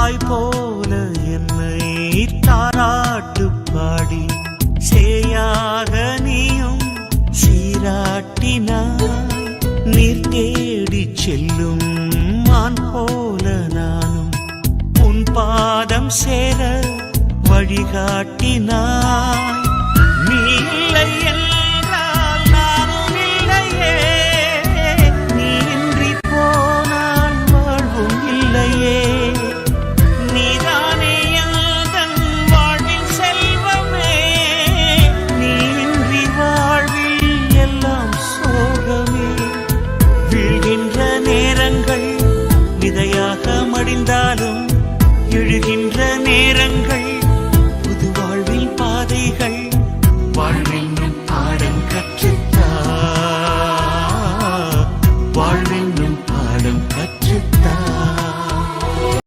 தாய் போல என்னை தாராட்டு பாடி சேயாக நீயும் சீராட்டினாய். நீர் தேடி செல்லும் மான் போல நானும் உன் பாதம் சேர வழிகாட்டினாய். எழுகின்ற நே